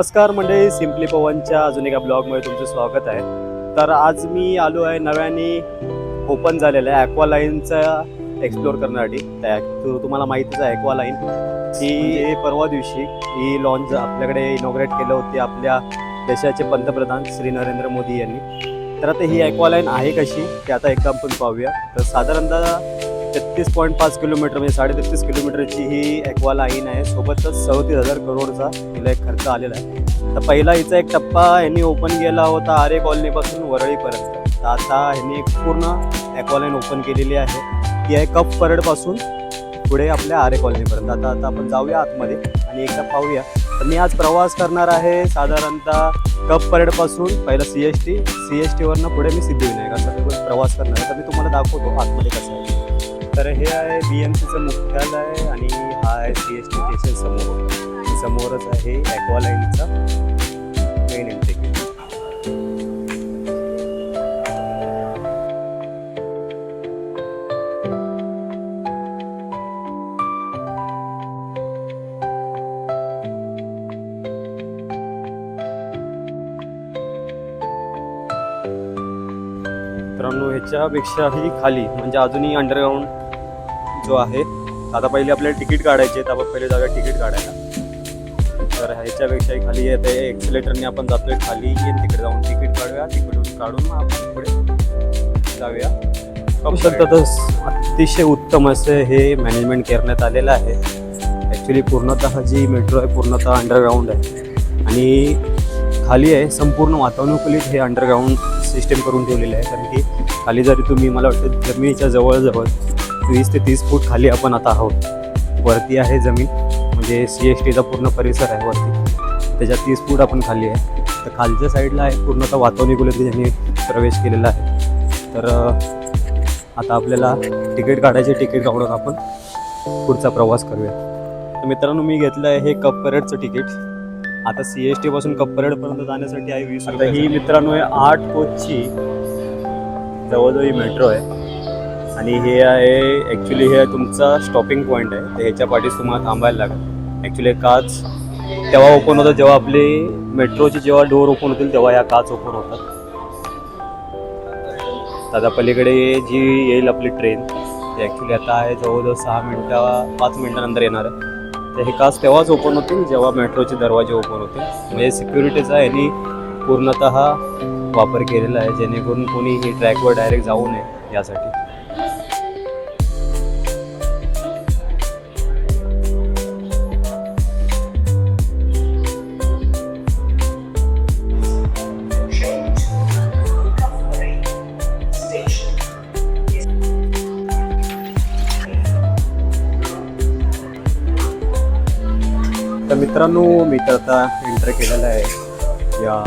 नमस्कार मंडळी सिम्पली पवनच्या अजून एका ब्लॉगमध्ये तुमचं स्वागत आहे. तर आज मी आलो आहे नव्याने ओपन झालेलं आहे ॲक्वालाईनचा एक्सप्लोअर करण्यासाठी. त्या तु- तुम्हाला माहितीच आहे ॲक्वालाईन ही परवा दिवशी ही लॉन्च आपल्याकडे इनॉग्रेट केलं होती आपल्या देशाचे पंतप्रधान श्री नरेंद्र मोदी यांनी. तर आता ही ॲक्वालाईन आहे कशी? ते आता एकदा आपण पाहूया. तर साधारणतः तेहतीस पॉईंट पाच किलोमीटर म्हणजे साडेतेहतीस किलोमीटरची ही ॲक्वा लाईन आहे. सोबतच सदतीस हजार करोडचा तिला एक खर्च आलेला आहे. तर पहिला हिचा एक टप्पा ह्यांनी ओपन केला होता आरे कॉलनीपासून वरळीपर्यंत. तर आता ह्यांनी एक पूर्ण ॲक्वा लाईन ओपन केलेली आहे. ती आहे कप परेडपासून पुढे आपल्या आरे कॉलनीपर्यंत. आता आता आपण जाऊया आतमध्ये आणि एकदा पाहूया. तर मी आज प्रवास करणार आहे साधारणतः कप परेडपासून पहिला C S T. C S टीवरनं पुढे मी सिद्धिविनायक असा प्रवास करणार आहे. तर मी तुम्हाला दाखवतो आतमध्ये कसं आहे. तर हे आहे बी एम सीचं मुख्यालय आणि हा आहे सी एस टी स्टेशन समोर. समोरच आहे ॲक्वालाईनचा मेन एंट्री ह्याच्यापेक्षाही खाली म्हणजे अजूनही अंडरग्राऊंड जो आहे आता पहिले आपल्याला तिकीट काढायचे तर आपण पहिले जाऊया तिकीट काढायला. तर ह्याच्यापेक्षाही खाली येते एक्सिलेटरने आपण जातोय खाली आणि तिकडे जाऊन तिकीट काढूया तिकडून काढून मग आपण पुढे जाऊया. तसंच अतिशय उत्तम असं हे मॅनेजमेंट करण्यात आलेलं आहे. ॲक्च्युली पूर्णतः जी मेट्रो आहे पूर्णतः अंडरग्राऊंड आहे. आणि खाली आहे संपूर्ण वातानुकूलित हे अंडरग्राऊंड सिस्टम करून ठेवलेलं आहे कारण की खाली जरी तुम्ही मला वाटतं जमिनीच्या जवळजवळ वीस ते तीस फूट खाली आपण आता आहोत. वरती आहे जमीन म्हणजे सी एस टीचा पूर्ण परिसर आहे वरती. त्याच्या तीस फूट आपण खाली आहे. तर खालच्या साईडला आहे पूर्णतः वातानुकूलित त्यांनी प्रवेश केलेला आहे. तर आता आपल्याला तिकीट काढायचे तिकीट काढून आपण पुढचा प्रवास करूया. तर मित्रांनो मी घेतलं आहे हे कप परेडचं तिकीट. आता सी एस टीपासून कप परेडपर्यंत जाण्यासाठी आहे वीस ही मित्रांनो आहे आठ कोचची. जवळजवळ ही मेट्रो आहे. आणि हे आहे ॲक्च्युली हे तुमचा स्टॉपिंग पॉईंट आहे. तर ह्याच्या पाठीस तुम्हाला थांबायला लागेल. ॲक्च्युली काच तेव्हा ओपन होतं जेव्हा आपली मेट्रोचे जेव्हा डोअर ओपन होतील तेव्हा या काच ओपन होतात. आता पलीकडे जी येईल आपली ट्रेन ती ॲक्च्युली आता आहे जवळजवळ सहा मिनटं पाच मिनटानंतर येणार आहे. तर हे काच तेव्हाच ओपन होतील जेव्हा मेट्रोचे दरवाजे ओपन होतील. म्हणजे सिक्युरिटीचा यांनी पूर्णतः वापर केलेला आहे जेणेकरून कोणी ही ट्रॅकवर डायरेक्ट जाऊ नये यासाठी. तर मित्रांनो मी तर आता एंटर केलेलं आहे या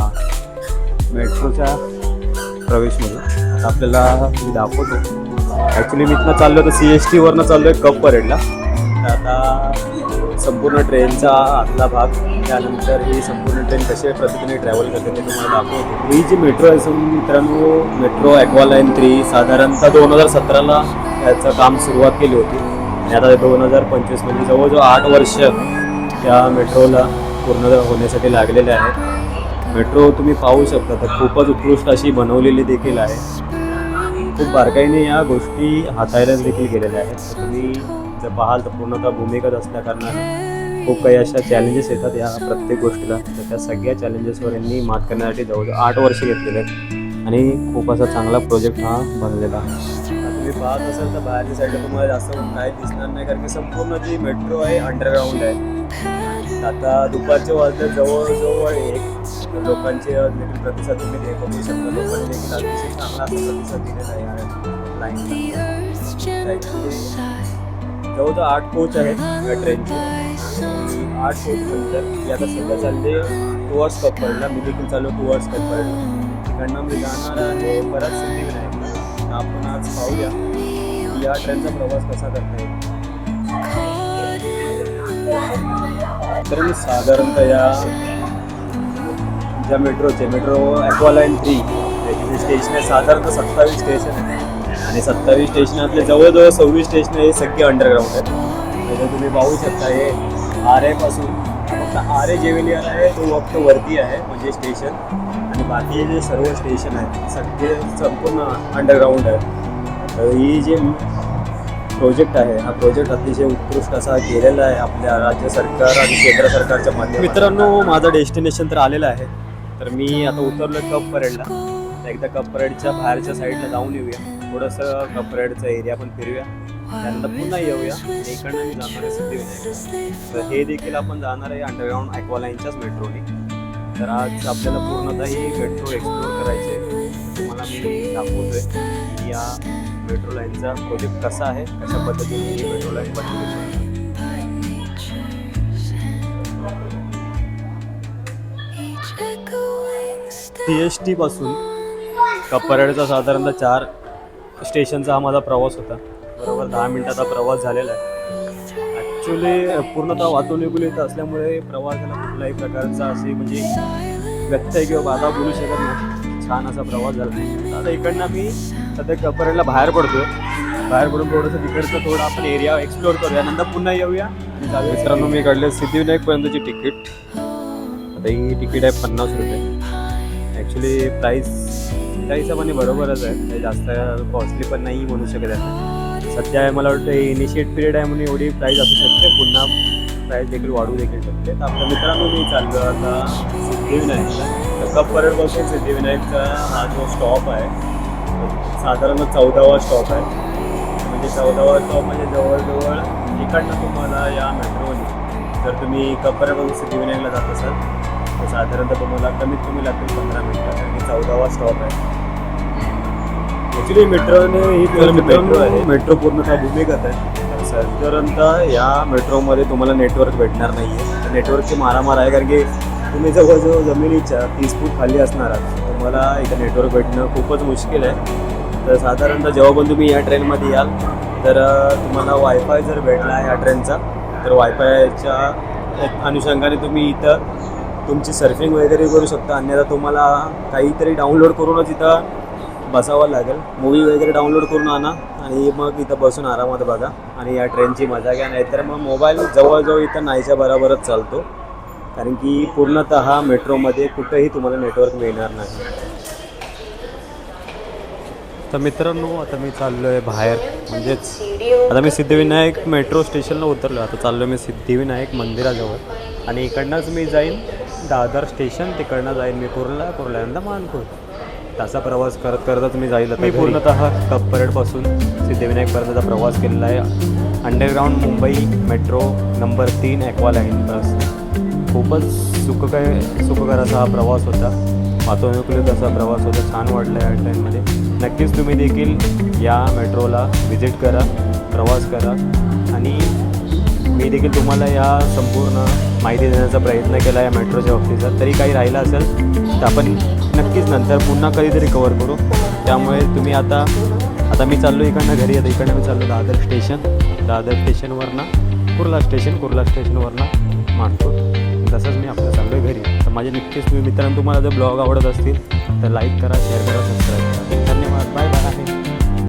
मेट्रोच्या प्रवेशमध्ये. आता आपल्याला मी दाखवतो. ॲक्च्युली मी इथनं चाललो तर सी एस टीवरनं चाललो आहे कप परेडला तर आता संपूर्ण ट्रेनचा आतला भाग त्यानंतर ही संपूर्ण ट्रेन कशी पद्धतीने ट्रॅव्हल करते ते तुम्हाला दाखवतो. ही जी मेट्रो आहे मित्रांनो मेट्रो ॲक्वालाईन थ्री साधारणतः दोन हजार सतराला याचं काम सुरुवात केली होती. आणि आता दोन हजार पंचवीस म्हणजे जवळजवळ आठ वर्ष या मेट्रोला पूर्ण होण्यासाठी लागलेले आहेत. मेट्रो तुम्ही पाहू शकता तर खूपच उत्कृष्ट अशी बनवलेली देखील आहे. खूप बारकाईने या गोष्टी हाताळल्या देखील गेलेल्या आहेत. तर तुम्ही जर पाहाल तर पूर्णतः भूमिगत असल्याकारणाने खूप काही अशा चॅलेंजेस येतात या प्रत्येक गोष्टीला. तर त्या सगळ्या चॅलेंजेसवर यांनी मात करण्यासाठी जवळजवळ आठ वर्ष घेतलेले आहेत. आणि खूप असा चांगला प्रोजेक्ट हा बनलेला आहे. तुम्ही पाहत असाल तर बाहेरच्या साईडला तुम्हाला जास्त काय दिसणार नाही कारण की संपूर्ण जी मेट्रो आहे अंडरग्राऊंड आहे. आता दुपारच्या वाजता जवळजवळ एक लोकांचे देखील प्रतिसाद तुम्ही हे बघू शकता लोकांनी देखील अतिशय चांगला असा प्रतिसाद दिलेला आहे या लाईनला जवळजवळ आठ कोच आहेत या ट्रेनचे आठ कोच नंतर मी आता सध्या चालले टुवर्ड्स कप्पलला मी देखील चाललो टुवर्ड्स कप्पलला तिकडनं मी जाणार आहे परत सिद्धिविनायकला तर आपण आज पाहूया या ट्रेनचा प्रवास कसा करता येईल. तर मी साधारणतः या ज्या मेट्रोचे मेट्रो ॲक्वालाईन थ्री त्याची स्टेशन आहे साधारणतः सत्तावीस स्टेशन आहे. आणि सत्तावीस स्टेशनातले जवळजवळ सव्वीस स्टेशन हे सगळे अंडरग्राऊंड आहेत. त्याच्यात तुम्ही पाहू शकता हे आरेपासून फक्त आरे जेवेलियर आहे तो फक्त वरती आहे म्हणजे स्टेशन आणि बाकी जे सर्व स्टेशन आहेत सगळे संपूर्ण अंडरग्राऊंड आहे तर ही जे प्रोजेक्ट आहे हा प्रोजेक्ट अतिशय उत्कृष्ट असा केलेला आहे आपल्या राज्य सरकार आणि केंद्र सरकारच्या माध्यमातून. मित्रांनो माझं डेस्टिनेशन तर आलेलं आहे. तर मी आता उतरलो कप परेडला तर एकदा कप परेडच्या बाहेरच्या साईडला जाऊन येऊया. थोडंसं कप परेडचा एरिया पण फिरूया. त्यानंतर पुन्हा येऊया. इकडनं मी जाणार आहे सिद्धिविनायक. तर हे देखील आपण जाणार आहे अंडरग्राऊंड ॲक्वालाईनच्याच मेट्रोने तर आज आपल्याला पूर्णतः ही मेट्रो एक्सप्लोर करायची आहे तुम्हाला मी दाखवतोय की या मेट्रो लाईनचा प्रोजेक्ट कसा आहे कशा पद्धतीने ही मेट्रो लाईन बनवली सी एस टीपासून कपरेडचा साधारणतः चार स्टेशनचा हा माझा प्रवास होता. बरोबर दहा मिनिटाचा प्रवास झालेला आहे. ॲक्च्युली पूर्णतः वातानुकूलित असल्यामुळे प्रवासाला कुठल्याही प्रकारचा असे म्हणजे व्यत्यय किंवा बाधा बोलू शकत नाही. छान असा प्रवास झाला. आता इकडनं मी सध्या कपरेडला बाहेर पडतोय. बाहेर पडून थोडंसं तिकडचं थोडं आपण एरिया एक्सप्लोअर करूया. नंतर पुन्हा येऊया मित्रांनो मी काढले सिद्धिविनायकपर्यंतची तिकीट. आता ही तिकीट आहे पन्नास रुपये. ॲक्च्युली प्राईस त्या हिशोबाने बरोबरच आहे. जास्त कॉस्टली पण नाही म्हणू शकत आहे. सध्या मला वाटतं इनिशिएट पिरियड आहे म्हणून एवढी प्राईस असू शकते. पुन्हा प्राईस देखील वाढू देखील शकते. तर आपल्या मित्रांनो मी चाललो आता सिद्धिविनायक. तर बघून सिद्धिविनायकचा हा जो स्टॉप आहे साधारण चौदावा स्टॉप आहे. म्हणजे चौदावा स्टॉप म्हणजे जवळजवळ इकडनं तुम्हाला या मेट्रोने जर तुम्ही कपरेपासून सिद्धिविनायकला जात असाल तर साधारणतः तुम्हाला कमीत कमी लागतील पंधरा मिनिटं कारण की चौदावा स्टॉप आहे. ॲक्च्युली मेट्रोने ही मेट्रो आहे. मेट्रो पूर्णतः भूमिगत आहे. तर साधारणतः या मेट्रोमध्ये तुम्हाला नेटवर्क भेटणार नाही आहे नेटवर्कची मारामार आहे कारण की तुम्ही जवळजवळ जमिनीच्या तीस फूट खाली असणार आहात. तुम्हाला इथं नेटवर्क भेटणं खूपच मुश्किल आहे. तर साधारणतः जेव्हा पण तुम्ही या ट्रेनमध्ये याल तर तुम्हाला वायफाय जर भेटला या ट्रेनचा तर वायफायच्या अनुषंगाने तुम्ही इथं तुमची सर्फिंग वगैरे करू शकता. अन्यथा तुम्हाला काहीतरी डाउनलोड करूनच इथं बसावं लागेल. मूवी वगैरे डाउनलोड करून आणा आणि मग इथं बसून आरामात बघा. आणि या ट्रेनची मजा घ्या. नाहीतर मग मोबाईल जवळजवळ इथं नाहीच्या बरोबरच चालतो. कारण की पूर्णतः मेट्रोमध्ये कुठंही तुम्हाला नेटवर्क मिळणार नाही. तर मित्रांनो आता मी चाललो आहे बाहेर. म्हणजेच आता मी सिद्धिविनायक मेट्रो स्टेशनला उतरलो आता चाललो मी सिद्धिविनायक मंदिराजवळ. आणि इकडनंच मी जाईन. दादर स्टेशन तिकडनं जाईन मी कुर्ला कुर्ल्यानंतर मानपूर तसा प्रवास करत करतच मी जाईल मी पूर्णतः कपरेडपासून सिद्धिविनायकपर्यंतचा प्रवास केलेला आहे. अंडरग्राऊंड मुंबई मेट्रो नंबर तीन ॲक्वालाईन बस खूपच सुखकर सुखकर असा हा प्रवास होता. वातानुकूलित असा प्रवास होता. छान वाटला या ट्रेनमध्ये नक्कीच तुम्ही देखील या मेट्रोला व्हिजिट करा प्रवास करा. आणि मी देखील तुम्हाला या संपूर्ण माहिती देण्याचा प्रयत्न केला या मेट्रोच्या बाबतीचा. तरी काही राहिलं असेल तर आपण नक्कीच नंतर पुन्हा कधीतरी कवर करू. त्यामुळे तुम्ही आता आता मी चाललो इकडनं घरी आता इकडनं मी चाललो दादर स्टेशन दादर स्टेशनवरनं कुर्ला स्टेशन कुर्ला स्टेशनवरनं मांडतो तसंच मी आपलं चाललो आहे घरी. तर माझे नक्कीच तुम्ही मित्रांनो तुम्हाला जर ब्लॉग आवडत असतील तर लाईक करा शेअर करा सबस्क्राईब करा. धन्यवाद. Bye bye